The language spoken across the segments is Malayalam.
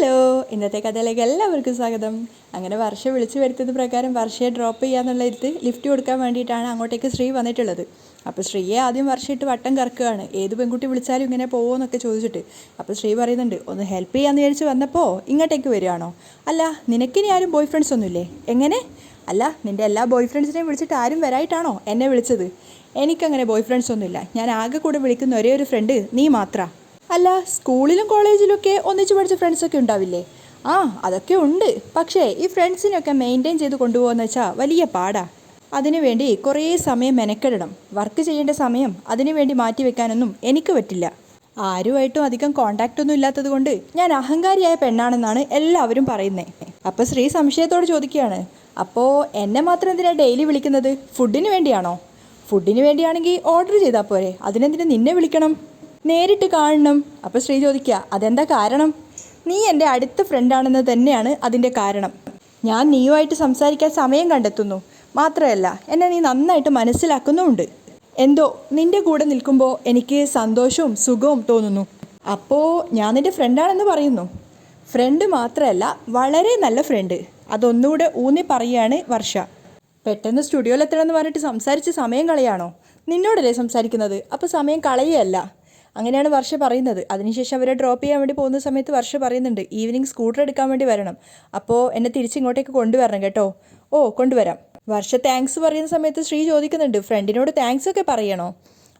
ഹലോ ഇന്നത്തെ കഥയിലേക്ക് എല്ലാവർക്കും സ്വാഗതം. അങ്ങനെ വർഷ വിളിച്ചു വരുത്തിയത് പ്രകാരം വർഷയെ ഡ്രോപ്പ് ചെയ്യാന്നുള്ള ഇത് ലിഫ്റ്റ് കൊടുക്കാൻ വേണ്ടിയിട്ടാണ് അങ്ങോട്ടേക്ക് ശ്രീ വന്നിട്ടുള്ളത്. അപ്പോൾ ശ്രീയെ ആദ്യം വർഷയിട്ട് വട്ടം കറക്കുകയാണ്. ഏത് പെൺകുട്ടി വിളിച്ചാലും ഇങ്ങനെ പോകുമെന്നൊക്കെ ചോദിച്ചിട്ട്. അപ്പോൾ ശ്രീ പറയുന്നുണ്ട് ഒന്ന് ഹെൽപ്പ് ചെയ്യാന്ന് വിചാരിച്ച് വന്നപ്പോൾ ഇങ്ങോട്ടേക്ക് വരികയാണോ? അല്ല നിനക്കിനി ആരും ബോയ് ഫ്രണ്ട്സ് ഒന്നുമില്ലേ? എങ്ങനെ? അല്ല നിന്റെ എല്ലാ ബോയ് ഫ്രണ്ട്സിനെയും വിളിച്ചിട്ട് ആരും വരായിട്ടാണോ എന്നെ വിളിച്ചത്? എനിക്കങ്ങനെ ബോയ് ഫ്രണ്ട്സ് ഒന്നുമില്ല. ഞാൻ ആകെ കൂടെ വിളിക്കുന്ന ഒരേ ഒരു ഫ്രണ്ട് നീ മാത്രമാണ് അല്ല സ്കൂളിലും കോളേജിലൊക്കെ ഒന്നിച്ച് പഠിച്ച ഫ്രണ്ട്സൊക്കെ ഉണ്ടാവില്ലേ? ആ അതൊക്കെ ഉണ്ട്. പക്ഷേ ഈ ഫ്രണ്ട്സിനൊക്കെ മെയിന്റെയിൻ ചെയ്ത് കൊണ്ടുപോകുന്ന വെച്ചാൽ വലിയ പാടാ. അതിനുവേണ്ടി കുറേ സമയം മെനക്കെടണം. വർക്ക് ചെയ്യേണ്ട സമയം അതിനുവേണ്ടി മാറ്റി വെക്കാനൊന്നും എനിക്ക് പറ്റില്ല. ആരുമായിട്ടും അധികം കോണ്ടാക്റ്റ് ഒന്നും ഇല്ലാത്തത് കൊണ്ട് ഞാൻ അഹങ്കാരിയായ പെണ്ണാണെന്നാണ് എല്ലാവരും പറയുന്നത് അപ്പോൾ ശ്രീ സംശയത്തോട് ചോദിക്കുകയാണ് അപ്പോൾ എന്നെ മാത്രം എന്തിനാണ് ഡെയിലി വിളിക്കുന്നത്? ഫുഡിന് വേണ്ടിയാണോ? ഫുഡിന് വേണ്ടിയാണെങ്കിൽ ഓർഡർ ചെയ്താൽ പോരെ. അതിനെന്തിനാ നിന്നെ വിളിക്കണം? നേരിട്ട് കാണണം. അപ്പോൾ ശ്രീ ചോദിക്കുക അതെന്താ കാരണം? നീ എന്റെ അടുത്ത ഫ്രണ്ടാണെന്ന് തന്നെയാണ് അതിന്റെ കാരണം. ഞാൻ നീയുമായിട്ട് സംസാരിക്കാൻ സമയം കണ്ടെത്തുന്നു. മാത്രമല്ല എന്നെ നീ നന്നായിട്ട് മനസ്സിലാക്കുന്നുമുണ്ട്. എന്തോ നിന്റെ കൂടെ നിൽക്കുമ്പോൾ എനിക്ക് സന്തോഷവും സുഖവും തോന്നുന്നു. അപ്പോൾ ഞാൻ നിന്റെ ഫ്രണ്ടാണെന്ന് പറയുന്നു. ഫ്രണ്ട് മാത്രമല്ല വളരെ നല്ല ഫ്രണ്ട് അതൊന്നുകൂടെ ഊന്നി പറയുകയാണ് വർഷ. പെട്ടെന്ന് സ്റ്റുഡിയോയിൽ എത്തണമെന്ന് പറഞ്ഞിട്ട് സംസാരിച്ച് സമയം കളയാണോ? നിന്നോടല്ലേ സംസാരിക്കുന്നത്. അപ്പോൾ സമയം കളയുകയല്ല അങ്ങനെയാണ് വർഷ പറയുന്നത്. അതിനുശേഷം അവരെ ഡ്രോപ്പ് ചെയ്യാൻ വേണ്ടി പോകുന്ന സമയത്ത് വർഷ പറയുന്നുണ്ട് ഈവനിങ് സ്കൂട്ടർ എടുക്കാൻ വേണ്ടി വരണം. അപ്പോൾ എന്നെ തിരിച്ച് ഇങ്ങോട്ടേക്ക് കൊണ്ടുവരണം കേട്ടോ. ഓ കൊണ്ടുവരാം. വർഷ താങ്ക്സ് പറയുന്ന സമയത്ത് ശ്രീ ചോദിക്കുന്നുണ്ട് ഫ്രണ്ടിനോട് താങ്ക്സ് ഒക്കെ പറയണോ?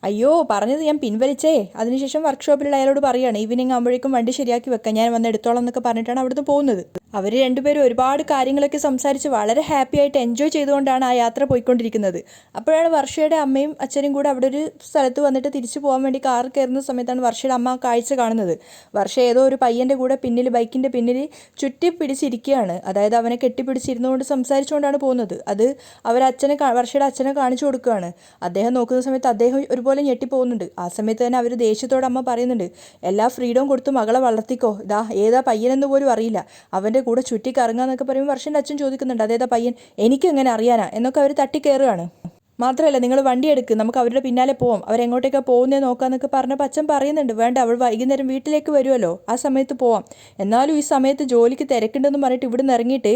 അയ്യോ പറഞ്ഞത് ഞാൻ പിൻവലിച്ചേ. അതിനുശേഷം വർക്ക്ഷോപ്പിലുള്ള അയാളോട് പറയുകയാണ് ഈവനിങ് ആകുമ്പോഴേക്കും വണ്ടി ശരിയാക്കി വെക്കാം. ഞാൻ വന്ന് എടുത്തോളാം എന്നൊക്കെ പറഞ്ഞിട്ടാണ് അവിടുന്ന് പോകുന്നത്. അവർ രണ്ടുപേരും ഒരുപാട് കാര്യങ്ങളൊക്കെ സംസാരിച്ച് വളരെ ഹാപ്പി ആയിട്ട് എൻജോയ് ചെയ്തുകൊണ്ടാണ് ആ യാത്ര പോയിക്കൊണ്ടിരിക്കുന്നത്. അപ്പോഴാണ് വർഷയുടെ അമ്മയും അച്ഛനും കൂടെ അവിടെ ഒരു സ്ഥലത്ത് വന്നിട്ട് തിരിച്ചു പോകാൻ വേണ്ടി കാർ കയറുന്ന സമയത്താണ് വർഷയുടെ അമ്മ കാഴ്ച കാണുന്നത്. വർഷ ഏതോ ഒരു പയ്യന്റെ കൂടെ പിന്നിൽ ബൈക്കിന്റെ പിന്നിൽ ചുറ്റി പിടിച്ചിരിക്കുകയാണ് അതായത് അവനെ കെട്ടിപ്പിടിച്ചിരുന്നുകൊണ്ട് സംസാരിച്ചുകൊണ്ടാണ് പോകുന്നത്. അത് അവർ അച്ഛനെ വർഷയുടെ അച്ഛനെ കാണിച്ചു കൊടുക്കുകയാണ്. അദ്ദേഹം നോക്കുന്ന സമയത്ത് അദ്ദേഹം ഒരുപോലെ ഞെട്ടിപ്പോകുന്നുണ്ട്. ആ സമയത്ത് തന്നെ അവർ ദേഷ്യത്തോടെ അമ്മ പറയുന്നുണ്ട് എല്ലാ ഫ്രീഡവും കൊടുത്ത് മകളെ വളർത്തിക്കോ. ഇതാ ഏതാ പയ്യനെന്ന് പോലും അറിയില്ല. അവന്റെ കൂടെ ചുറ്റി കറങ്ങാന്നൊക്കെ പറയുമ്പോൾ വർഷന്റെ അച്ഛൻ ചോദിക്കുന്നുണ്ട് അതേതാ പയ്യൻ? എനിക്കെങ്ങനെ അറിയാനാ? എന്നൊക്കെ അവർ തട്ടിക്കയറുകയാണ് മാത്രമല്ല നിങ്ങൾ വണ്ടി എടുക്ക് നമുക്ക് അവരുടെ പിന്നാലെ പോവാം. അവരെങ്ങോട്ടേക്കാണ് പോകുന്നേ നോക്കാന്നൊക്കെ പറഞ്ഞപ്പോൾ അച്ഛൻ പറയുന്നുണ്ട് വേണ്ട അവൾ വൈകുന്നേരം വീട്ടിലേക്ക് വരുമല്ലോ ആ സമയത്ത് പോവാം. എന്നാലും ഈ സമയത്ത് ജോലിക്ക് തിരക്കുണ്ടെന്ന് പറഞ്ഞിട്ട് ഇവിടെ നിന്ന് ഇറങ്ങിയിട്ട്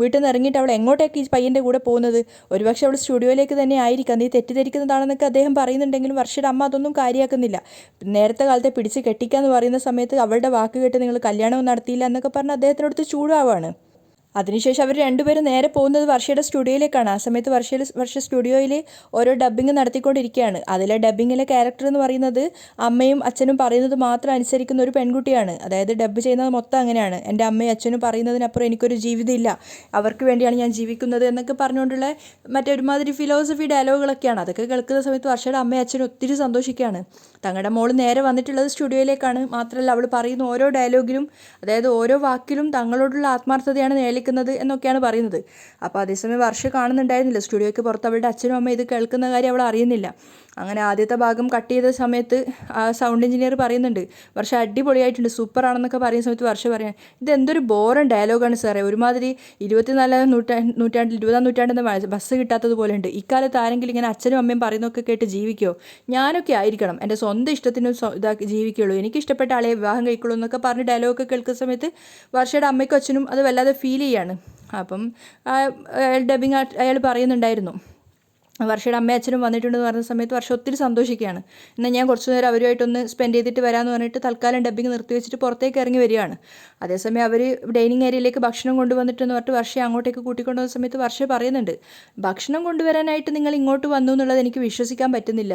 വീട്ടിൽ നിന്ന് ഇറങ്ങിയിട്ട് അവൾ എങ്ങോട്ടേക്ക് ഈ പയ്യന്റെ കൂടെ പോകുന്നത്? ഒരുപക്ഷെ അവൾ സ്റ്റുഡിയോയിലേക്ക് തന്നെ ആയിരിക്കാം. നീ തെറ്റിദ്ധരിക്കുന്നതാണെന്നൊക്കെ അദ്ദേഹം പറയുന്നുണ്ടെങ്കിലും വർഷയുടെ അമ്മ അതൊന്നും കാര്യമാക്കുന്നില്ല. നേരത്തെ കാലത്തെ പിടിച്ച് കെട്ടിക്കാന്ന് പറയുന്ന സമയത്ത് അവളുടെ വാക്ക് കേട്ട് നിങ്ങൾ കല്യാണവും നടത്തിയില്ല എന്നൊക്കെ പറഞ്ഞ് അദ്ദേഹത്തിനടുത്ത് ചൂടാവാണ്. അതിനുശേഷം അവർ രണ്ടുപേരും നേരെ പോകുന്നത് വർഷയുടെ സ്റ്റുഡിയോയിലേക്കാണ്. ആ സമയത്ത് വർഷയിൽ വർഷ സ്റ്റുഡിയോയിൽ ഓരോ ഡബ്ബിങ് നടത്തിക്കൊണ്ടിരിക്കുകയാണ്. അതിലെ ഡബ്ബിങ്ങിലെ ക്യാരക്ടർ എന്ന് പറയുന്നത് അമ്മയും അച്ഛനും പറയുന്നത് മാത്രം അനുസരിക്കുന്ന ഒരു പെൺകുട്ടിയാണ്. അതായത് ഡബ്ബ് ചെയ്യുന്നത് മൊത്തം അങ്ങനെയാണ്. എന്റെ അമ്മയും അച്ഛനും പറയുന്നതിനപ്പുറം എനിക്കൊരു ജീവിതമില്ല. അവർക്ക് വേണ്ടിയാണ് ഞാൻ ജീവിക്കുന്നത് എന്നൊക്കെ പറഞ്ഞുകൊണ്ടുള്ള മറ്റൊരുമാതിരി ഫിലോസഫി ഡയലോഗുകളൊക്കെയാണ് അതൊക്കെ കേൾക്കുന്ന സമയത്ത് വർഷയുടെ അമ്മയും അച്ഛനും ഒത്തിരി സന്തോഷിക്കുകയാണ്. തങ്ങളുടെ മോൾ നേരെ വന്നിട്ടുള്ളത് സ്റ്റുഡിയോയിലേക്കാണ്. മാത്രമല്ല അവൾ പറയുന്ന ഓരോ ഡയലോഗിലും അതായത് ഓരോ വാക്കിലും തങ്ങളോടുള്ള ആത്മാർത്ഥതയാണ് നേളിക്കുന്നത് എന്നൊക്കെയാണ് പറയുന്നത്. അപ്പോൾ അതേസമയം വർഷ കാണുന്നുണ്ടായിരുന്നില്ല. സ്റ്റുഡിയോയ്ക്ക് പുറത്ത് അവളുടെ അച്ഛനും അമ്മയും ഇത് കേൾക്കുന്ന കാര്യം അവൾ അറിയുന്നില്ല. അങ്ങനെ ആദ്യത്തെ ഭാഗം കട്ട് ചെയ്ത സമയത്ത് ആ സൗണ്ട് എഞ്ചിനീയർ പറയുന്നുണ്ട് വർഷ അടിപൊളിയായിട്ടുണ്ട് സൂപ്പർ ആണെന്നൊക്കെ പറയുന്ന സമയത്ത് വർഷ പറയാൻ ഇത് എന്തൊരു ബോറൻ ഡയലോഗാണ് സാറേ. ഒരുമാതിരി ഇരുപത്തിനാലാം നൂറ്റാ നൂറ്റാണ്ടിൽ ഇരുപതാം നൂറ്റാണ്ടിൽ ബസ് കിട്ടാത്തതുപോലെ ഉണ്ട് ഇക്കാലത്ത് ആരെങ്കിലും ഇങ്ങനെ അച്ഛനും അമ്മയും പറയുന്നതൊക്കെ കേട്ട് ജീവിക്കുമോ ഞാനൊക്കെ ആയിരിക്കണം. എന്റെ സ്വന്തം ഇഷ്ടത്തിന് ഇതാക്കി ജീവിക്കുള്ളൂ. എനിക്ക് ഇഷ്ടപ്പെട്ട ആളെ വിവാഹം കഴിക്കുള്ളൂ എന്നൊക്കെ പറഞ്ഞ് ഡയലോഗൊക്കെ കേൾക്കുന്ന സമയത്ത് വർഷയുടെ അമ്മയ്ക്കും അച്ഛനും അത് വല്ലാതെ ഫീൽ ചെയ്യാണ്. അപ്പം ഡബിങ് അയാൾ പറയുന്നുണ്ടായിരുന്നു വർഷയുടെ അമ്മയച്ഛനും വന്നിട്ടുണ്ടെന്ന് പറഞ്ഞ സമയത്ത് വർഷം ഒത്തിരി സന്തോഷിക്കുകയാണ്. എന്നാൽ ഞാൻ കുറച്ച് നേരം അവരുമായിട്ടൊന്ന് സ്പെൻഡ് ചെയ്തിട്ട് വരാമെന്ന് പറഞ്ഞിട്ട് തൽക്കാലം ഡബ്ബിങ് നിർത്തി വെച്ചിട്ട് പുറത്തേക്ക് ഇറങ്ങി വരികയാണ്. അതേസമയം അവർ ഡൈനിങ് ഏരിയയിലേക്ക് ഭക്ഷണം കൊണ്ടുവന്നിട്ടെന്ന് പറഞ്ഞിട്ട് വർഷയെ അങ്ങോട്ടേക്ക് കൂട്ടിക്കൊണ്ടുവന്ന സമയത്ത് വർഷ പറയുന്നുണ്ട് ഭക്ഷണം കൊണ്ടുവരാനായിട്ട് നിങ്ങൾ ഇങ്ങോട്ട് വന്നു എന്നുള്ളത് എനിക്ക് വിശ്വസിക്കാൻ പറ്റുന്നില്ല.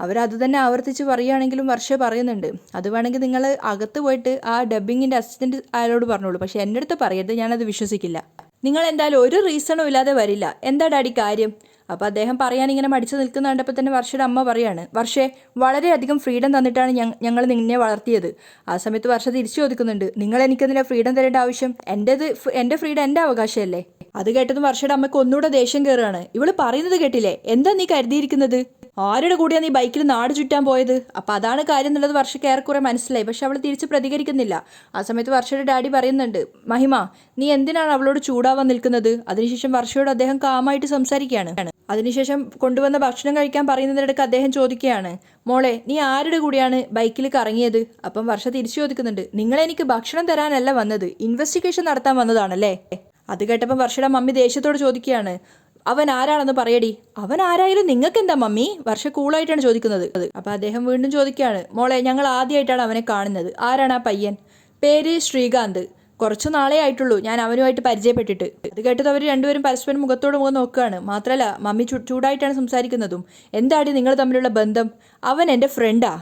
അവരത് തന്നെ ആവർത്തിച്ച് പറയുകയാണെങ്കിലും വർഷ പറയുന്നുണ്ട് അത് വേണമെങ്കിൽ നിങ്ങൾ അകത്ത് പോയിട്ട് ആ ഡബ്ബിങ്ങിന്റെ അസിസ്റ്റന്റ് അയാളോട് പറഞ്ഞോളൂ. പക്ഷേ എന്റെ അടുത്ത് പറയരുത് ഞാനത് വിശ്വസിക്കില്ല. നിങ്ങൾ എന്തായാലും ഒരു റീസണും ഇല്ലാതെ വരില്ല. എന്താ ഡാഡി കാര്യം? അപ്പോൾ അദ്ദേഹം പറയാൻ ഇങ്ങനെ മടിച്ചു നിൽക്കുന്ന കണ്ടപ്പോൾ തന്നെ വർഷയുടെ അമ്മ പറയാണ് വർഷേ വളരെയധികം ഫ്രീഡം തന്നിട്ടാണ് ഞങ്ങ- ഞങ്ങൾ നിന്നെ വളർത്തിയത്. ആ സമയത്ത് വർഷ തിരിച്ചു ചോദിക്കുന്നുണ്ട് നിങ്ങൾ എനിക്കതിന്റെ ഫ്രീഡം തരേണ്ട ആവശ്യം? എന്റെത് എന്റെ ഫ്രീഡം എന്റെ അവകാശമല്ലേ? അത് കേട്ടതും വർഷയുടെ അമ്മയ്ക്ക് ഒന്നുകൂടെ ദേഷ്യം കയറുകയാണ് ഇവൾ പറയുന്നത് കേട്ടില്ലേ? എന്താ നീ കരുതിയിരിക്കുന്നത്? ആരുടെ കൂടെയാണ് നീ ബൈക്കിൽ നാട് ചുറ്റാൻ പോയത്? അപ്പോൾ അതാണ് കാര്യം എന്നുള്ളത് വർഷയ്ക്ക് ഏറെക്കുറെ മനസ്സിലായി. പക്ഷെ അവൾ തിരിച്ച് പ്രതികരിക്കുന്നില്ല. ആ സമയത്ത് വർഷയുടെ ഡാഡി പറയുന്നുണ്ട് മഹിമ നീ എന്തിനാണ് അവളോട് ചൂടാവാൻ നിൽക്കുന്നത്? അതിനുശേഷം വർഷയോട് അദ്ദേഹം കാമായിട്ട് സംസാരിക്കുകയാണ്. അതിനുശേഷം കൊണ്ടുവന്ന ഭക്ഷണം കഴിക്കാൻ പറയുന്നതിനിടയ്ക്ക് അദ്ദേഹം ചോദിക്കുകയാണ് മോളെ നീ ആരുടെ കൂടിയാണ് ബൈക്കിൽ കറങ്ങിയത്? അപ്പം വർഷ തിരിച്ചു ചോദിക്കുന്നുണ്ട് നിങ്ങളെനിക്ക് ഭക്ഷണം തരാനല്ല വന്നത് ഇൻവെസ്റ്റിഗേഷൻ നടത്താൻ വന്നതാണല്ലേ? അത് കേട്ടപ്പം വർഷയുടെ മമ്മി ദേഷ്യത്തോട് ചോദിക്കുകയാണ് അവൻ ആരാണെന്ന് പറയടി? അവൻ ആരായാലും നിങ്ങൾക്ക് എന്താ മമ്മി? വർഷ കൂളായിട്ടാണ് ചോദിക്കുന്നത്. അത് അപ്പൊ അദ്ദേഹം വീണ്ടും ചോദിക്കുകയാണ് മോളെ ഞങ്ങൾ ആദ്യമായിട്ടാണ് അവനെ കാണുന്നത്. ആരാണ് ആ പയ്യൻ? പേര് ശ്രീകാന്ത്. കുറച്ചു നാളേ ആയിട്ടുള്ളൂ. ഞാൻ അവനുമായിട്ട് പരിചയപ്പെട്ടിട്ട്. അത് കേട്ടത് അവർ രണ്ടുപേരും പരസ്പരം മുഖത്തോട് മുഖം നോക്കുകയാണ്. മാത്രമല്ല മമ്മി ചൂടായിട്ടാണ് സംസാരിക്കുന്നതും. എന്താടി നിങ്ങൾ തമ്മിലുള്ള ബന്ധം? അവൻ എന്റെ ഫ്രണ്ടാ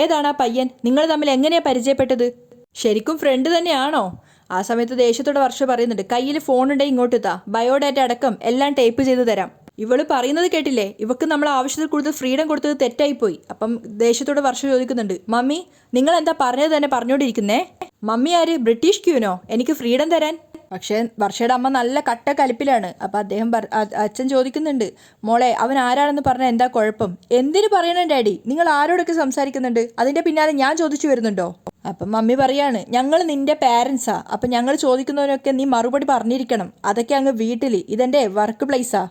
ഏതാണ് ആ പയ്യൻ? നിങ്ങൾ തമ്മിൽ എങ്ങനെയാണ് പരിചയപ്പെട്ടത്? ശരിക്കും ഫ്രണ്ട് തന്നെയാണോ? ആ സമയത്ത് ദേഷ്യത്തോടെ വർഷ പറയുന്നുണ്ട്. കയ്യിൽ ഫോൺ ഉണ്ടെങ്കിൽ ഇങ്ങോട്ട് താ ബയോഡാറ്റ അടക്കം എല്ലാം ടൈപ്പ് ചെയ്ത് തരാം. ഇവൾ പറയുന്നത് കേട്ടില്ലേ? ഇവക്ക് നമ്മൾ ആവശ്യത്തിൽ കൂടുതൽ ഫ്രീഡം കൊടുത്തത് തെറ്റായിപ്പോയി. അപ്പം ദേഷ്യത്തോടെ വർഷ ചോദിക്കുന്നുണ്ട്. മമ്മി നിങ്ങൾ എന്താ പറഞ്ഞത് തന്നെ പറഞ്ഞുകൊണ്ടിരിക്കുന്നേ മമ്മി ആര്? ബ്രിട്ടീഷ് ക്യൂനോ എനിക്ക് ഫ്രീഡം തരാൻ. പക്ഷേ വർഷയുടെ അമ്മ നല്ല കട്ട കലിപ്പിലാണ്. അപ്പം അദ്ദേഹം അച്ഛൻ ചോദിക്കുന്നുണ്ട് മോളെ അവൻ ആരാണെന്ന് പറഞ്ഞാൽ എന്താ കുഴപ്പം? എന്തിനു പറയണം ഡാഡി? നിങ്ങൾ ആരോടൊക്കെ സംസാരിക്കുന്നുണ്ട്? അതിന്റെ പിന്നാലെ ഞാൻ ചോദിച്ചു വരുന്നുണ്ടോ? അപ്പം മമ്മി പറയാണ് ഞങ്ങൾ നിന്റെ പാരൻസാ അപ്പം ഞങ്ങൾ ചോദിക്കുന്നവനൊക്കെ നീ മറുപടി പറഞ്ഞിരിക്കണം. അതൊക്കെ അങ്ങ് വീട്ടിൽ ഇതെന്റെ വർക്ക് പ്ലേസാ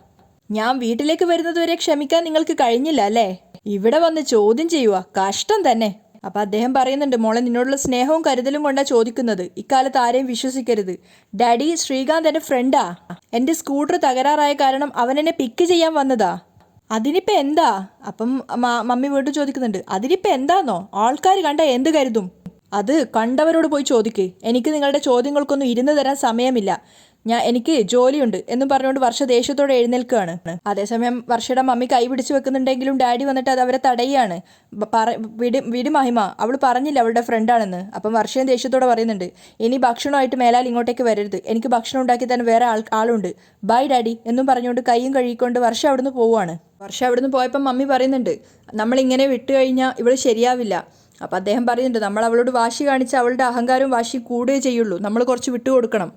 ഞാൻ വീട്ടിലേക്ക് വരുന്നതുവരെ ക്ഷമിക്കാൻ നിങ്ങൾക്ക് കഴിഞ്ഞില്ല അല്ലേ? ഇവിടെ വന്ന് ചോദ്യം ചെയ്യുക കഷ്ടം തന്നെ. അപ്പൊ അദ്ദേഹം പറയുന്നുണ്ട് മോളെ നിന്നോടുള്ള സ്നേഹവും കരുതലും കൊണ്ടാണ് ചോദിക്കുന്നത്. ഇക്കാലത്ത് ആരെയും വിശ്വസിക്കരുത്. ഡാഡി ശ്രീകാന്ത് എന്റെ ഫ്രണ്ടാ. എന്റെ സ്കൂട്ടർ തകരാറായ കാരണം അവൻ എന്നെ പിക്ക് ചെയ്യാൻ വന്നതാ. അതിനിപ്പോ എന്താ? അപ്പം മമ്മി വീണ്ടും ചോദിക്കുന്നുണ്ട് അതിനിപ്പോ എന്താന്നോ? ആൾക്കാർ കണ്ട എന്ത് കരുതും? അത് കണ്ടവരോട് പോയി ചോദിക്ക്. എനിക്ക് നിങ്ങളുടെ ചോദ്യങ്ങൾക്കൊന്നും ഇരുന്ന് തരാൻ സമയമില്ല. ഞാൻ എനിക്ക് ജോലിയുണ്ട് എന്നും പറഞ്ഞുകൊണ്ട് വർഷ ദേഷ്യത്തോടെ എഴുന്നേൽക്കുകയാണ്. അതേസമയം വർഷയുടെ മമ്മി കൈ പിടിച്ചു വെക്കുന്നുണ്ടെങ്കിലും ഡാഡി വന്നിട്ട് അത് അവരെ തടയുകയാണ്. വിടി മഹിമ അവൾ പറഞ്ഞില്ല അവളുടെ ഫ്രണ്ടാണെന്ന്. അപ്പം വർഷയും ദേഷ്യത്തോടെ പറയുന്നുണ്ട് ഇനി ഭക്ഷണമായിട്ട് മേലാൽ ഇങ്ങോട്ടേക്ക് വരരുത്. എനിക്ക് ഭക്ഷണം ഉണ്ടാക്കി തന്നെ വേറെ ആൾ ആളുണ്ട്. ബൈ ഡാഡി എന്നും പറഞ്ഞുകൊണ്ട് കൈയും കഴുകിക്കൊണ്ട് വർഷ അവിടുന്ന് പോവുകയാണ്. വർഷ അവിടുന്ന് പോയപ്പോൾ മമ്മി പറയുന്നുണ്ട് നമ്മളിങ്ങനെ വിട്ടു കഴിഞ്ഞാൽ ഇവൾ ശരിയാവില്ല. അപ്പം അദ്ദേഹം പറയുന്നുണ്ട് നമ്മൾ അവളോട് വാശി കാണിച്ച് അവളുടെ അഹങ്കാരവും വാശി കൂടുകയേ ചെയ്യുള്ളൂ. നമ്മൾ കുറച്ച് വിട്ടുകൊടുക്കണം.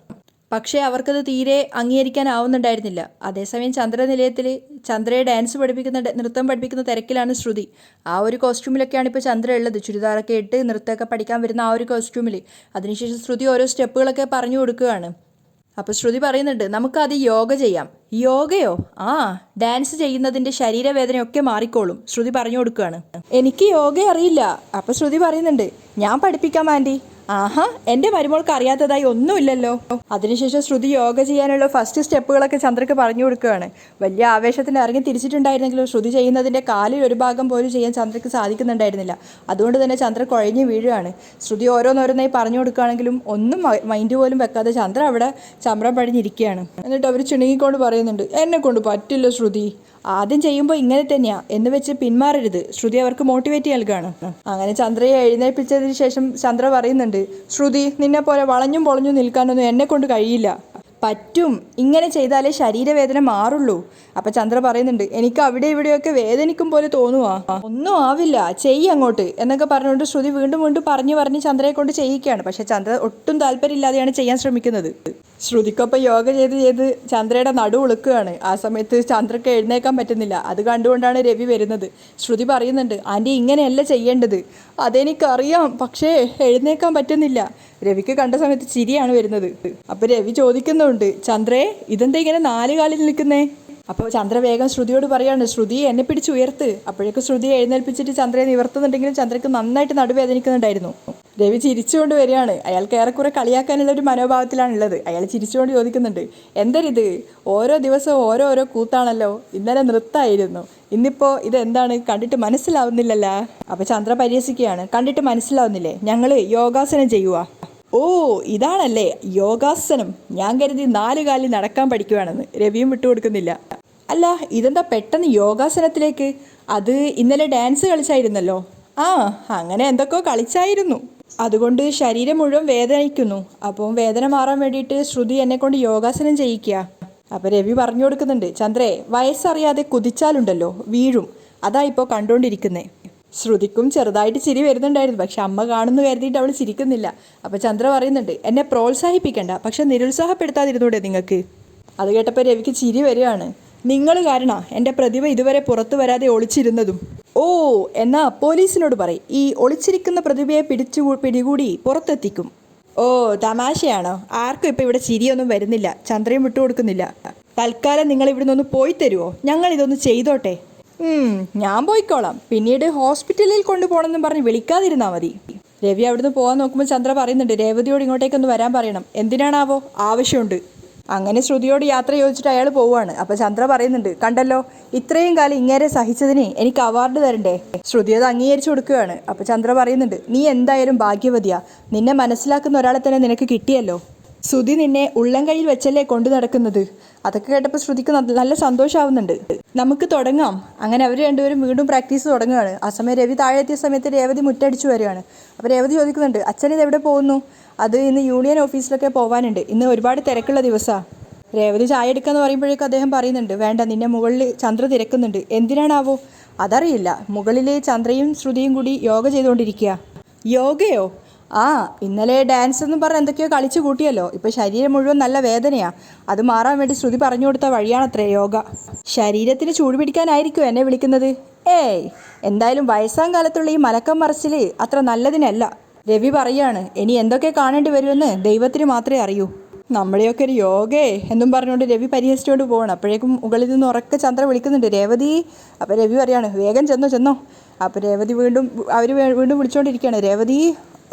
പക്ഷേ അവർക്കത് തീരെ അംഗീകരിക്കാനാവുന്നുണ്ടായിരുന്നില്ല. അതേസമയം ചന്ദ്രനിലയത്തിൽ ചന്ദ്രയെ ഡാൻസ് പഠിപ്പിക്കുന്ന നൃത്തം പഠിപ്പിക്കുന്ന തിരക്കിലാണ് ശ്രുതി. ആ ഒരു കോസ്റ്റ്യൂമിലൊക്കെയാണ് ഇപ്പോൾ ചന്ദ്ര ഉള്ളത്. ചുരിദാറൊക്കെ ഇട്ട് നൃത്തമൊക്കെ പഠിക്കാൻ വരുന്ന ആ ഒരു കോസ്റ്റ്യൂമിൽ അതിനുശേഷം ശ്രുതി ഓരോ സ്റ്റെപ്പുകളൊക്കെ പറഞ്ഞു കൊടുക്കുകയാണ്. അപ്പോൾ ശ്രുതി പറയുന്നുണ്ട് നമുക്കത് യോഗ ചെയ്യാം. യോഗയോ? ആ ഡാൻസ് ചെയ്യുന്നതിന്റെ ശരീരവേദനയൊക്കെ മാറിക്കോളും ശ്രുതി പറഞ്ഞു കൊടുക്കുകയാണ്. എനിക്ക് യോഗ അറിയില്ല. അപ്പോൾ ശ്രുതി പറയുന്നുണ്ട് ഞാൻ പഠിപ്പിക്കാം ആന്റി. ആഹാ എന്റെ മരുമോൾക്ക് അറിയാത്തതായി ഒന്നുമില്ലല്ലോ. അതിനുശേഷം ശ്രുതി യോഗ ചെയ്യാനുള്ള ഫസ്റ്റ് സ്റ്റെപ്പുകളൊക്കെ ചന്ദ്രക്ക് പറഞ്ഞു കൊടുക്കുകയാണ്. വലിയ ആവേശത്തിന് ഇറങ്ങി തിരിച്ചിട്ടുണ്ടായിരുന്നെങ്കിലും ശ്രുതി ചെയ്യുന്നതിന്റെ കാലിൽ ഒരു ഭാഗം പോലും ചെയ്യാൻ ചന്ദ്രക്ക് സാധിക്കുന്നുണ്ടായിരുന്നില്ല. അതുകൊണ്ട് തന്നെ ചന്ദ്ര കുഴഞ്ഞു വീഴുകയാണ്. ശ്രുതി ഓരോന്നോരോന്നായി പറഞ്ഞു കൊടുക്കുകയാണെങ്കിലും ഒന്നും മൈൻഡ് പോലും വെക്കാതെ ചന്ദ്ര അവിടെ ചമ്രം പടിഞ്ഞിരിക്കുകയാണ്. എന്നിട്ട് അവർ ചിണുങ്ങിക്കൊണ്ട് പറയുന്നുണ്ട് എന്നെ കൊണ്ട് പറ്റില്ല ശ്രുതി. ആദ്യം ചെയ്യുമ്പോൾ ഇങ്ങനെ തന്നെയാ. എന്ന് വെച്ച് പിന്മാറരുത്. ശ്രുതി അവർക്ക് മോട്ടിവേറ്റ് നൽകുകയാണ് അങ്ങനെ ചന്ദ്രയെ എഴുന്നേൽപ്പിച്ചതിന് ശേഷം ചന്ദ്ര പറയുന്നുണ്ട് ശ്രുതി നിന്നെ പോലെ വളഞ്ഞും പൊളഞ്ഞും നിൽക്കാനൊന്നും എന്നെ കൊണ്ട് കഴിയില്ല. പറ്റും. ഇങ്ങനെ ചെയ്താലേ ശരീരവേദന മാറുള്ളൂ. അപ്പൊ ചന്ദ്ര പറയുന്നുണ്ട് എനിക്ക് അവിടെ ഇവിടെയൊക്കെ വേദനിക്കും പോലെ തോന്നുവാ. ഒന്നും ആവില്ല. ചെയ്യ് അങ്ങോട്ട്. എന്നൊക്കെ പറഞ്ഞുകൊണ്ട് ശ്രുതി വീണ്ടും വീണ്ടും പറഞ്ഞു പറഞ്ഞ് ചന്ദ്രയെ കൊണ്ട് ചെയ്യിക്കുകയാണ്. പക്ഷെ ചന്ദ്ര ഒട്ടും താല്പര്യമില്ലാതെയാണ് ചെയ്യാൻ ശ്രമിക്കുന്നത്. ശ്രുതിക്കൊപ്പം യോഗ ചെയ്ത് ചെയ്ത് ചന്ദ്രയുടെ നടു ഉളുക്കുകയാണ്. ആ സമയത്ത് ചന്ദ്രക്ക് എഴുന്നേക്കാൻ പറ്റുന്നില്ല. അത് കണ്ടുകൊണ്ടാണ് രവി വരുന്നത്. ശ്രുതി പറയുന്നുണ്ട് ആന്റി ഇങ്ങനെയല്ല ചെയ്യേണ്ടത്. അതെനിക്കറിയാം പക്ഷേ എഴുന്നേക്കാൻ പറ്റുന്നില്ല. രവിക്ക് കണ്ട സമയത്ത് ചിരിയാണ് വരുന്നത്. അപ്പോൾ രവി ചോദിക്കുന്നുണ്ട് ചന്ദ്രേ ഇതെന്താ ഇങ്ങനെ നാല് കാലിൽ നിൽക്കുന്നേ? അപ്പോൾ ചന്ദ്ര വേഗം ശ്രുതിയോട് പറയാണ് ശ്രുതി എന്നെ പിടിച്ച് ഉയർത്ത്. അപ്പോഴേക്കും ശ്രുതി എഴുന്നേൽപ്പിച്ചിട്ട് ചന്ദ്രയെ നിവർത്തുന്നുണ്ടെങ്കിലും ചന്ദ്രയ്ക്ക് നന്നായിട്ട് നടുവേദനിക്കുന്നുണ്ടായിരുന്നു. രവി ചിരിച്ചുകൊണ്ട് വരികയാണ്. അയാൾക്ക് ഏറെക്കുറെ കളിയാക്കാനുള്ള ഒരു മനോഭാവത്തിലാണ് ഉള്ളത് അയാൾ ചിരിച്ചുകൊണ്ട് ചോദിക്കുന്നുണ്ട് എന്തരിത്? ഓരോ ദിവസവും ഓരോ കൂത്താണല്ലോ. ഇന്നലെ നൃത്തമായിരുന്നു ഇന്നിപ്പോൾ ഇതെന്താണ്? കണ്ടിട്ട് മനസ്സിലാവുന്നില്ലല്ലോ. അപ്പോൾ ചന്ദ്ര പരിഹസിക്കുകയാണ് കണ്ടിട്ട് മനസ്സിലാവുന്നില്ലേ? ഞങ്ങൾ യോഗാസനം ചെയ്യുക ഓ ഇതാണല്ലേ. യോഗാസനം. ഞാൻ കരുതി നാലു കാലിൽ നടക്കാൻ പഠിക്കുവാണെന്ന്. രവിയും വിട്ടുകൊടുക്കുന്നില്ല അല്ല ഇതെന്താ പെട്ടെന്ന് യോഗാസനത്തിലേക്ക്? അത് ഇന്നലെ ഡാൻസ് കളിച്ചായിരുന്നല്ലോ. ആ അങ്ങനെ എന്തൊക്കെയോ കളിച്ചായിരുന്നു. അതുകൊണ്ട് ശരീരം മുഴുവൻ വേദനിക്കുന്നു. അപ്പം വേദന മാറാൻ വേണ്ടിയിട്ട് ശ്രുതി എന്നെ കൊണ്ട് യോഗാസനം ചെയ്യിക്കുക. അപ്പം രവി പറഞ്ഞു കൊടുക്കുന്നുണ്ട് ചന്ദ്രേ വയസ്സറിയാതെ കുതിച്ചാലുണ്ടല്ലോ വീഴും. അതാ ഇപ്പോൾ കണ്ടുകൊണ്ടിരിക്കുന്നേ ശ്രുതിക്കും ചെറുതായിട്ട് ചിരി വരുന്നുണ്ടായിരുന്നു പക്ഷെ അമ്മ കാണുന്നു കരുതിയിട്ട് അവൾ ചിരിക്കുന്നില്ല. അപ്പോൾ ചന്ദ്ര പറയുന്നുണ്ട് എന്നെ പ്രോത്സാഹിപ്പിക്കണ്ട പക്ഷെ നിരുത്സാഹപ്പെടുത്താതിരുന്നൂടെ നിങ്ങൾക്ക്? അത് കേട്ടപ്പോൾ രവിക്ക് ചിരി വരികയാണ്. നിങ്ങൾ കാരണ എന്റെ പ്രതിഭ ഇതുവരെ പുറത്തു വരാതെ ഒളിച്ചിരുന്നതും. ഓ എന്നാ പോലീസിനോട് പറയും. ഈ ഒളിച്ചിരിക്കുന്ന പ്രതിഭയെ പിടിച്ചു പിടികൂടി പുറത്തെത്തിക്കും. ഓ തമാശയാണോ? ആർക്കും ഇപ്പം ഇവിടെ ചിരിയൊന്നും വരുന്നില്ല. ചന്ദ്രയും വിട്ടുകൊടുക്കുന്നില്ല തൽക്കാലം നിങ്ങൾ ഇവിടുന്ന് ഒന്ന് പോയി തരുമോ ഞങ്ങൾ ഇതൊന്ന് ചെയ്തോട്ടെ. ഞാൻ പോയിക്കോളാം. പിന്നീട് ഹോസ്പിറ്റലിൽ കൊണ്ടുപോകണമെന്നും പറഞ്ഞ് വിളിക്കാതിരുന്നാൽ മതി. രവി അവിടുന്ന് പോകാൻ നോക്കുമ്പോൾ ചന്ദ്ര പറയുന്നുണ്ട് രേവതിയോട് ഇങ്ങോട്ടേക്കൊന്ന് വരാൻ പറയണം. എന്തിനാണാവോ? ആവശ്യമുണ്ട്. അങ്ങനെ ശ്രുതിയോട് യാത്ര ചോദിച്ചിട്ട് അയാൾ പോവുകയാണ് അപ്പോൾ ചന്ദ്ര പറയുന്നുണ്ട് കണ്ടല്ലോ ഇത്രയും കാലം ഇങ്ങേരെ സഹിച്ചതിന് എനിക്ക് അവാർഡ് തരണ്ടേ? ശ്രുതി അത് അംഗീകരിച്ചു കൊടുക്കുകയാണ്. അപ്പോൾ ചന്ദ്ര പറയുന്നുണ്ട് നീ എന്തായാലും ഭാഗ്യവതിയാ. നിന്നെ മനസ്സിലാക്കുന്ന ഒരാളെ തന്നെ നിനക്ക് കിട്ടിയല്ലോ. ശ്രുതി നിന്നെ ഉള്ളം കയ്യിൽ വെച്ചല്ലേ കൊണ്ടു നടക്കുന്നത്? അതൊക്കെ കേട്ടപ്പോൾ ശ്രുതിക്ക് നല്ല സന്തോഷമാവുന്നുണ്ട് നമുക്ക് തുടങ്ങാം. അങ്ങനെ അവർ രണ്ടുപേരും വീണ്ടും പ്രാക്ടീസ് തുടങ്ങുകയാണ്. ആ സമയം രവി താഴെ എത്തിയ സമയത്ത് രേവതി മുറ്റടിച്ചു വരികയാണ്. അപ്പോൾ രേവതി ചോദിക്കുന്നുണ്ട് അച്ഛൻ ഇത് എവിടെ പോകുന്നു? അത് ഇന്ന് യൂണിയൻ ഓഫീസിലൊക്കെ പോകാനുണ്ട് ഇന്ന് ഒരുപാട് തിരക്കുള്ള ദിവസമാണ് രേവതി ചായ എടുക്കാന്ന് പറയുമ്പോഴേക്കും അദ്ദേഹം പറയുന്നുണ്ട് വേണ്ട നിന്നെ മുകളിൽ ചന്ദ്ര തിരക്കുന്നുണ്ട്. എന്തിനാണാവോ? അതറിയില്ല. മുകളിൽ ചന്ദ്രയും ശ്രുതിയും കൂടി യോഗ ചെയ്തുകൊണ്ടിരിക്കുക യോഗയോ? ആ ഇന്നലെ ഡാൻസ് എന്ന് പറഞ്ഞ് എന്തൊക്കെയോ കളിച്ചു കൂട്ടിയല്ലോ. ഇപ്പം ശരീരം മുഴുവൻ നല്ല വേദനയാണ് അത് മാറാൻ വേണ്ടി ശ്രുതി പറഞ്ഞു കൊടുത്ത വഴിയാണത്രേ യോഗ. ശരീരത്തിന് ചൂട് പിടിക്കാനായിരിക്കും എന്നെ വിളിക്കുന്നത്? ഏയ് എന്തായാലും വയസ്സാം കാലത്തുള്ള ഈ മലക്കം മറച്ചിൽ അത്ര നല്ലതിനല്ല. രവി പറയാണ് ഇനി എന്തൊക്കെ കാണേണ്ടി വരുമെന്ന് ദൈവത്തിന് മാത്രമേ അറിയൂ. നമ്മളെയൊക്കെ ഒരു യോഗേ എന്നും പറഞ്ഞുകൊണ്ട് രവി പരിഹസിച്ചുകൊണ്ട് പോകണം അപ്പോഴേക്കും മുകളിൽ നിന്ന് ഉറക്കെ ചന്ദ്ര വിളിക്കുന്നുണ്ട് രേവതി. അപ്പോൾ രവി പറയാണ് വേഗം ചെന്നോ ചെന്നോ. അപ്പോൾ രേവതി വീണ്ടും അവർ വീണ്ടും വിളിച്ചുകൊണ്ടിരിക്കുകയാണ് രേവതി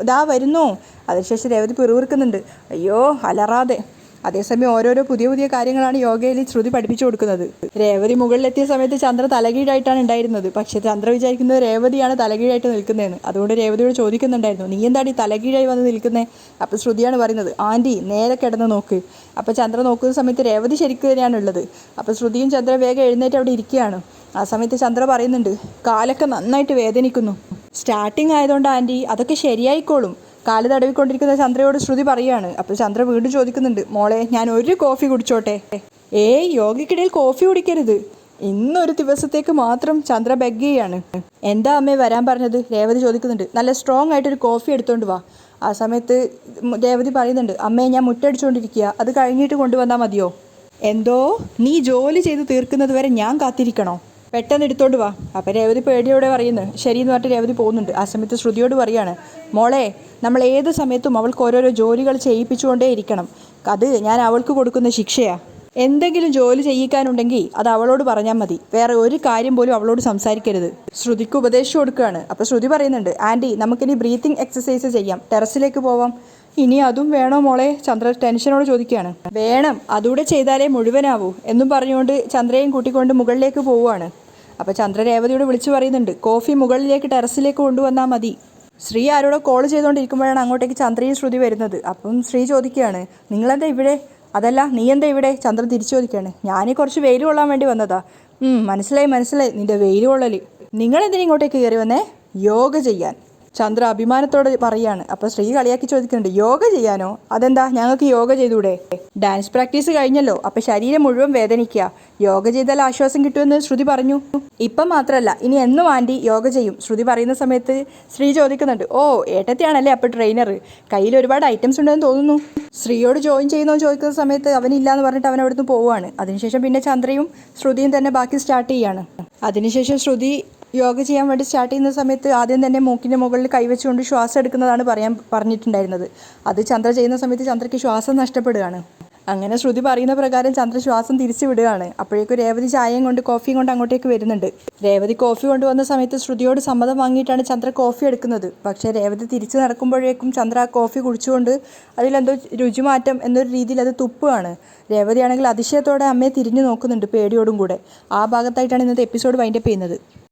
ഇതാ വരുന്നു. അതിനുശേഷം രേവതി പിറുവിറുക്കുന്നുണ്ട് അയ്യോ അലറാതെ. അതേസമയം ഓരോരോ പുതിയ പുതിയ കാര്യങ്ങളാണ് യോഗയിൽ ശ്രുതി പഠിപ്പിച്ചു കൊടുക്കുന്നത്. രേവതി മുകളിലെത്തിയ സമയത്ത് ചന്ദ്ര തലകീഴായിട്ടാണ് ഉണ്ടായിരുന്നത്. പക്ഷേ ചന്ദ്ര വിചാരിക്കുന്നത് രേവതിയാണ് തലകീഴായിട്ട് നിൽക്കുന്നതെന്ന്. അതുകൊണ്ട് രേവതിയോട് ചോദിക്കുന്നുണ്ടായിരുന്നു നീ എന്താടി തലകീഴായി വന്ന് നിൽക്കുന്നത് അപ്പോൾ ശ്രുതിയാണ് പറയുന്നത് ആന്റി നേരെ കിടന്ന് നോക്ക്. അപ്പോൾ ചന്ദ്ര നോക്കുന്ന സമയത്ത് രേവതി ശരിക്കും തന്നെയാണുള്ളത് അപ്പോൾ ശ്രുതിയും ചന്ദ്ര വേഗം എഴുന്നേറ്റ് അവിടെ ഇരിക്കുകയാണ്. ആ സമയത്ത് ചന്ദ്ര പറയുന്നുണ്ട് കാലൊക്കെ നന്നായിട്ട് വേദനിക്കുന്നു. സ്റ്റാർട്ടിങ് ആയതുകൊണ്ട് ആന്റി അതൊക്കെ ശരിയായിക്കോളും. കാൽ തടവിക്കൊണ്ടിരിക്കുന്ന ചന്ദ്രയോട് ശ്രുതി പറയാണ് അപ്പോൾ ചന്ദ്ര വീണ്ടും ചോദിക്കുന്നുണ്ട് മോളെ ഞാൻ ഒരു കോഫി കുടിച്ചോട്ടെ? ഏയ് യോഗയ്ക്കിടയിൽ കോഫി കുടിക്കരുത്. ഇന്നൊരു ദിവസത്തേക്ക് മാത്രം ചന്ദ്ര ബെഗ് എന്താ അമ്മേ വരാൻ പറഞ്ഞത്? രേവതി ചോദിക്കുന്നുണ്ട്. നല്ല സ്ട്രോങ് ആയിട്ടൊരു കോഫി എടുത്തോണ്ട് വാ. ആ സമയത്ത് രേവതി പറയുന്നുണ്ട് അമ്മേ ഞാൻ മുറ്റടിച്ചുകൊണ്ടിരിക്കുക അത് കഴിഞ്ഞിട്ട് കൊണ്ടുവന്നാൽ മതിയോ? എന്തോ? നീ ജോലി ചെയ്ത് തീർക്കുന്നത് വരെ ഞാൻ കാത്തിരിക്കണോ? പെട്ടെന്ന് എടുത്തോണ്ട് വാ. അപ്പം രേവതി പേടിയോടെ പറയുന്നു. ശരി എന്ന് പറഞ്ഞിട്ട് രേവതി പോകുന്നുണ്ട്. ആ സമയത്ത് ശ്രുതിയോട് പറയാണ് മോളെ നമ്മൾ ഏത് സമയത്തും അവൾക്ക് ഓരോരോ ജോലികൾ ചെയ്യിപ്പിച്ചുകൊണ്ടേ ഇരിക്കണം. അത് ഞാൻ അവൾക്ക് കൊടുക്കുന്ന ശിക്ഷയാണ് എന്തെങ്കിലും ജോലി ചെയ്യിക്കാനുണ്ടെങ്കിൽ അത് അവളോട് പറഞ്ഞാൽ മതി. വേറെ ഒരു കാര്യം പോലും അവളോട് സംസാരിക്കരുത്. ശ്രുതിക്ക് ഉപദേശം കൊടുക്കുകയാണ്. അപ്പോൾ ശ്രുതി പറയുന്നുണ്ട് ആന്റി നമുക്കിനി ബ്രീത്തിങ് എക്സസൈസ് ചെയ്യാം. ടെറസിലേക്ക് പോവാം. ഇനി അതും വേണോ മോളെ? ചന്ദ്ര ടെൻഷനോട് ചോദിക്കുകയാണ്. വേണം. അതുകൂടെ ചെയ്താലേ മുഴുവനാവൂ എന്നും പറഞ്ഞുകൊണ്ട് ചന്ദ്രയും കൂട്ടിക്കൊണ്ട് മുകളിലേക്ക് പോവുകയാണ്. അപ്പോൾ ചന്ദ്ര രേവതിയോട് വിളിച്ചു പറയുന്നുണ്ട് കോഫി മുകളിലേക്ക് ടെറസിലേക്ക് കൊണ്ടുവന്നാൽ മതി. ശ്രീ ആരോടോ കോൾ ചെയ്തുകൊണ്ടിരിക്കുമ്പോഴാണ് അങ്ങോട്ടേക്ക് ചന്ദ്രയും ശ്രുതി വരുന്നത്. അപ്പം ശ്രീ ചോദിക്കുകയാണ് നിങ്ങളെന്താ ഇവിടെ? അതല്ല നീ എന്താ ഇവിടെ? ചന്ദ്രൻ തിരിച്ചു ചോദിക്കുകയാണ് ഞാൻ കുറച്ച് വെയിൽ കൊള്ളാൻ വേണ്ടി വന്നതാ. മനസ്സിലായി മനസ്സിലായി. നിന്റെ വെയിൽ കൊള്ളൽ നിങ്ങളെന്തിനും ഇങ്ങോട്ടേക്ക് കയറി വന്നേ? യോഗ ചെയ്യാൻ. ചന്ദ്ര അഭിമാനത്തോടെ പറയാണ്. അപ്പോൾ ശ്രീ കളിയാക്കി ചോദിക്കുന്നുണ്ട് യോഗ ചെയ്യാനോ? അതെന്താ? ഞങ്ങൾക്ക് യോഗ ചെയ്തൂടെ ഡാൻസ് പ്രാക്ടീസ് കഴിഞ്ഞല്ലോ. അപ്പോൾ ശരീരം മുഴുവൻ വേദനിക്കുക. യോഗ ചെയ്താൽ ആശ്വാസം കിട്ടുമെന്ന് ശ്രുതി പറഞ്ഞു. ഇപ്പം മാത്രമല്ല ഇനി എന്നും ആന്റി യോഗ ചെയ്യും. ശ്രുതി പറയുന്ന സമയത്ത് ശ്രീ ചോദിക്കുന്നുണ്ട് ഓ ഏട്ടത്തെയാണല്ലേ അപ്പോൾ ട്രെയിനർ കയ്യിൽ ഒരുപാട് ഐറ്റംസ് ഉണ്ടെന്ന് തോന്നുന്നു. ശ്രീയോട് ജോയിൻ ചെയ്യുന്നോ? ചോദിക്കുന്ന സമയത്ത് അവനില്ല എന്ന് പറഞ്ഞിട്ട് അവൻ അവിടുന്ന് പോവുകയാണ്. അതിനുശേഷം പിന്നെ ചന്ദ്രയും ശ്രുതിയും തന്നെ ബാക്കി സ്റ്റാർട്ട് ചെയ്യാണ്. അതിനുശേഷം ശ്രുതി യോഗ ചെയ്യാൻ വേണ്ടി സ്റ്റാർട്ട് ചെയ്യുന്ന സമയത്ത് ആദ്യം തന്നെ മൂക്കിന്റെ മുകളിൽ കൈവച്ചുകൊണ്ട് ശ്വാസം എടുക്കുന്നതാണ് പറയാൻ പറഞ്ഞിട്ടുണ്ടായിരുന്നത്. അത് ചന്ദ്ര ചെയ്യുന്ന സമയത്ത് ചന്ദ്രയ്ക്ക് ശ്വാസം നഷ്ടപ്പെടുകയാണ്. അങ്ങനെ ശ്രുതി പറയുന്ന പ്രകാരം ചന്ദ്ര ശ്വാസം തിരിച്ചു വിടുകയാണ്. അപ്പോഴേക്കും രേവതി ചായയും കൊണ്ട് കോഫിയും കൊണ്ട് അങ്ങോട്ടേക്ക് വരുന്നുണ്ട്. രേവതി കോഫി കൊണ്ടുവന്ന സമയത്ത് ശ്രുതിയോട് സമ്മതം വാങ്ങിയിട്ടാണ് ചന്ദ്ര കോഫി എടുക്കുന്നത്. പക്ഷേ രേവതി തിരിച്ചു നടക്കുമ്പോഴേക്കും ചന്ദ്ര ആ കോഫി കുടിച്ചുകൊണ്ട് അതിലെന്തോ രുചിമാറ്റം എന്നൊരു രീതിയിൽ അത് തുപ്പുകയാണ്. രേവതിയാണെങ്കിൽ അതിശയത്തോടെ അമ്മയെ തിരിഞ്ഞു നോക്കുന്നുണ്ട് പേടിയോടും കൂടെ. ആ ഭാഗത്തായിട്ടാണ് ഇന്നത്തെ എപ്പിസോഡ് വൈൻഡപ്പ് ചെയ്യുന്നത്.